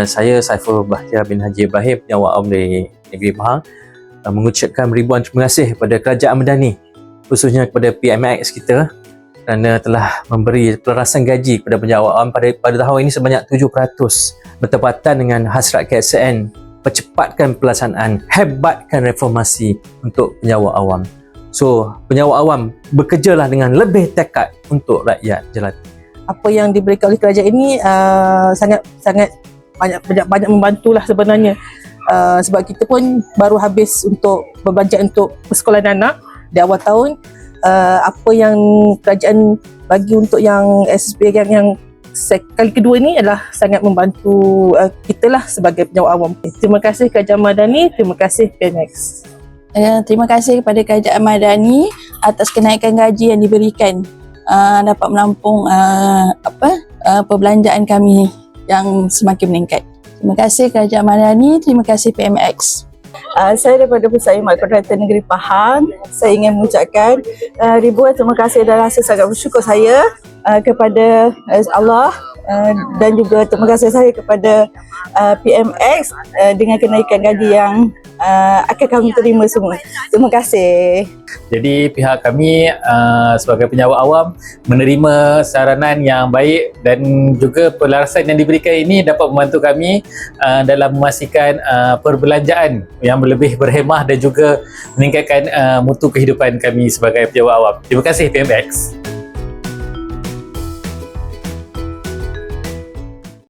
Saya Saiful Bahtiar bin Haji Ibrahim, penyawa awam dari Negeri Pahang uh, mengucapkan ribuan terima kasih kepada Kerajaan Madani khususnya kepada PMX kita kerana telah memberi pelarasan gaji kepada penyawa awam pada, pada tahun ini sebanyak 7% bertepatan dengan hasrat KSN percepatkan pelaksanaan hebatkan reformasi untuk penyawa awam. So penyawa awam bekerjalah dengan lebih tekad untuk rakyat jelati. Apa yang diberikan oleh kerajaan ini uh, sangat sangat banyak banyak, banyak membantulah sebenarnya uh, sebab kita pun baru habis untuk berbelanja untuk persekolahan anak di awal tahun uh, apa yang kerajaan bagi untuk yang SSP yang yang sekali kedua ini adalah sangat membantu uh, kita lah sebagai penyawa awam. Terima kasih Kerajaan Madani, terima kasih PNX. Uh, terima kasih kepada Kerajaan Madani atas kenaikan gaji yang diberikan uh, dapat menampung uh, apa uh, perbelanjaan kami yang semakin meningkat. Terima kasih Kerajaan Madani, terima kasih PMX. Uh, saya daripada Pusat Imat Kedaulatan Negeri Pahang. Saya ingin mengucapkan uh, ribuan terima kasih dan rasa sangat bersyukur saya uh, kepada uh, Allah uh, dan juga terima kasih saya kepada uh, PMX uh, dengan kenaikan gaji yang uh, akan kami terima semua. Terima kasih. Jadi pihak kami uh, sebagai penyawa awam menerima saranan yang baik dan juga pelarasan yang diberikan ini dapat membantu kami uh, dalam memastikan uh, perbelanjaan yang lebih berhemah dan juga meningkatkan uh, mutu kehidupan kami sebagai penyawa awam. Terima kasih PMX.